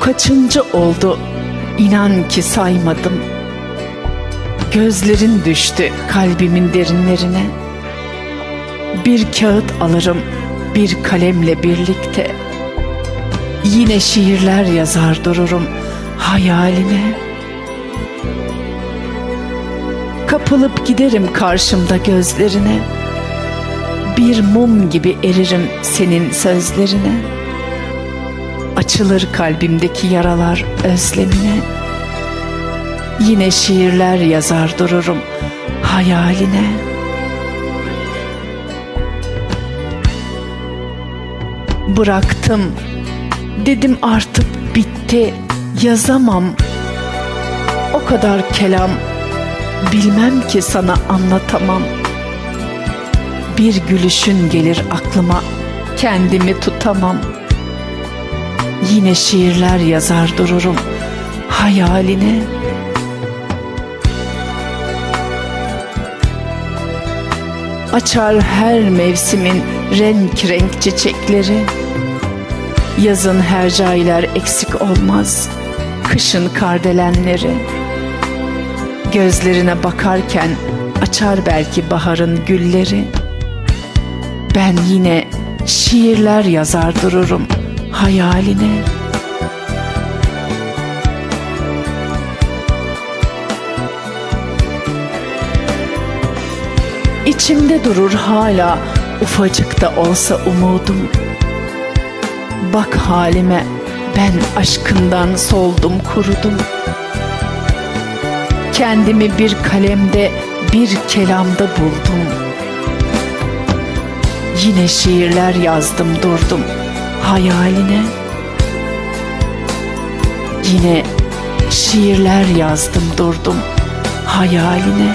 kaçıncı oldu inan ki saymadım. Gözlerin düştü kalbimin derinlerine. Bir kağıt alırım bir kalemle birlikte. Yine şiirler yazar dururum hayaline. Kapılıp giderim karşımda gözlerine. Bir mum gibi eririm senin sözlerine. Açılır kalbimdeki yaralar özlemine. Yine şiirler yazar dururum hayaline. Bıraktım. Dedim artık bitti. Yazamam. O kadar kelam bilmem ki sana anlatamam. Bir gülüşün gelir aklıma. Kendimi tutamam. Yine şiirler yazar dururum hayaline. Açar her mevsimin renk renk çiçekleri. Yazın hercailer eksik olmaz, kışın kardelenleri. Gözlerine bakarken açar belki baharın gülleri. Ben yine şiirler yazar dururum hayaline. İçimde durur hala ufacık da olsa umudum. Bak halime ben aşkından soldum kurudum. Kendimi bir kalemde bir kelamda buldum. Yine şiirler yazdım durdum hayaline. Yine şiirler yazdım durdum hayaline.